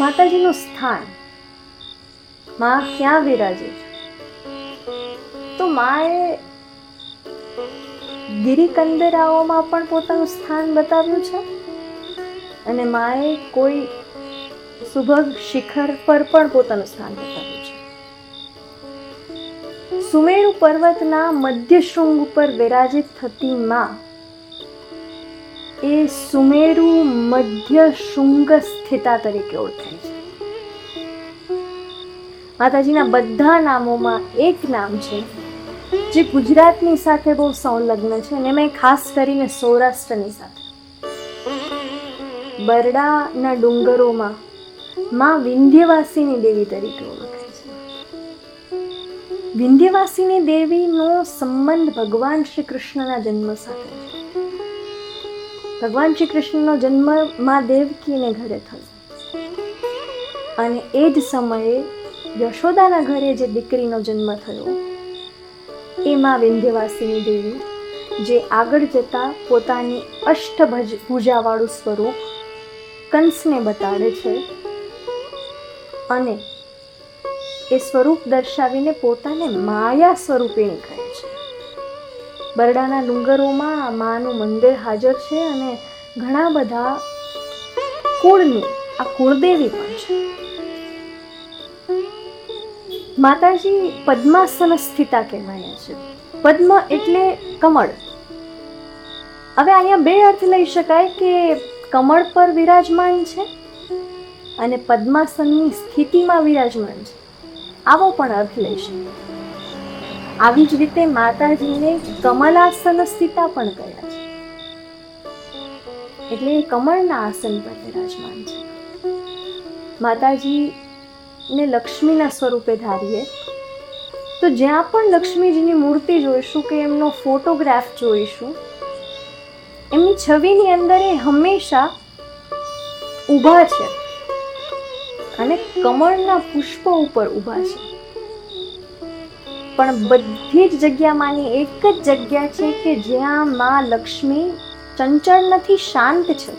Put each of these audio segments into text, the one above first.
માતાજીનું સ્થાન. માં ક્યાં વિરાજે તો માએ ગિરિકંદરાઓમાં પણ પોતાનું સ્થાન બતાવ્યું છે? અને માએ કોઈ સુભગ શિખર પર પણ પોતાનું સ્થાન બતાવ્યું છે? સુમેરુ પર્વતના મધ્ય શૃંગ ઉપર વિરાજિત થતી માં એ સુમેરુ મધ્ય શૃંગ સ્થિતા તરીકે ઓળખાય છે. માતાજીના બધા નામોમાં એક નામ છે, જે ગુજરાતની સાથે બહુ સંલગ્ન છે અને મેં ખાસ કરીને સૌરાષ્ટ્રની સાથે. બરડાના ડુંગરોમાં માં વિંધ્યવાસીની દેવી તરીકે ઓળખાય છે. વિંધ્યવાસીની દેવીનો સંબંધ ભગવાન શ્રી કૃષ્ણના જન્મ સાથે છે. ભગવાન શ્રી કૃષ્ણનો જન્મમાં દેવકીને ઘરે થયો. અને એ જ સમયે યશોદાના ઘરે જે દીકરીનો જન્મ થયો, એ માં વિંધ્યવાસીની દેવી, જે આગળ જતા પોતાની અષ્ટભજ પૂજાવાળું સ્વરૂપ કંસને બતાડે છે અને એ સ્વરૂપ દર્શાવીને પોતાને માયા સ્વરૂપિણી કહે છે. બરડાના ડુંગરોમાં માનું મંદિર હાજર છે અને ઘણા બધા કુળની, આ કુળદેવી પણ છે. માતાજી પદ્માસન સ્થિતા કહેવાય છે. પદ્મ એટલે કમળ. હવે અહીંયા બે અર્થ લઈ શકાય કે કમળ પર વિરાજમાન છે અને પદ્માસનની સ્થિતિમાં વિરાજમાન છે. આવો પણ અર્થ લઈ શકાય. આવી જ રીતે માતાજીને કમલાસન સ્થિતા પણ કહ્યા છે. એટલે કમળના આસન પર વિરાજમાન છે. માતાજીને લક્ષ્મીના સ્વરૂપે ધારીએ, તો જ્યાં પણ લક્ષ્મીજીની મૂર્તિ જોઈશું કે એમનો ફોટોગ્રાફ જોઈશું, એમની છબીની અંદર એ હંમેશા ઊભા છે અને કમળના પુષ્પો ઉપર ઊભા છે. પણ બધી જ જગ્યામાંની એક જ જગ્યા છે કે જ્યાં માં લક્ષ્મી ચંચળ નથી, શાંત છે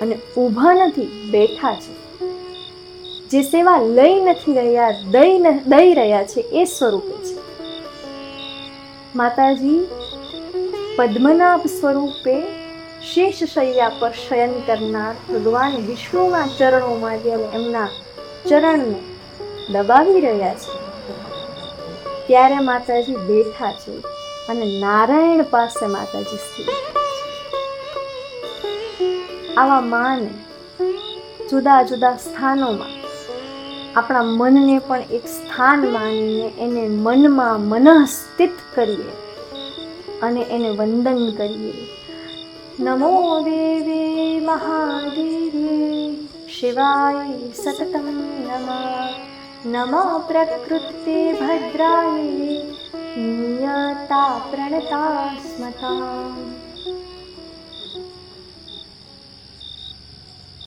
અને ઊભા નથી, બેઠા છે. જે સેવા લઈ નથી રહ્યા, દઈ દઈ રહ્યા છે, એ સ્વરૂપે છે. માતાજી, પદ્મનાભ સ્વરૂપે શેષ શૈયા પર શયન કરનાર ભગવાન વિષ્ણુના ચરણોમાં જેમ એમના ચરણને દબાવી રહ્યા છે. ત્યારે માતાજી બેઠા છે અને નારાયણ પાસે માતાજી સ્થિર આવા માને જુદા જુદા સ્થાનોમાં આપણા મનને પણ એક સ્થાન માનીને એને મનમાં મનઃસ્થિત કરીએ અને એને વંદન કરીએ. નમો દેવી મહાદેવી, શિવાય સતતમ નમઃ. नमो प्रकृ भद्रामे नियता प्रणता स्मता।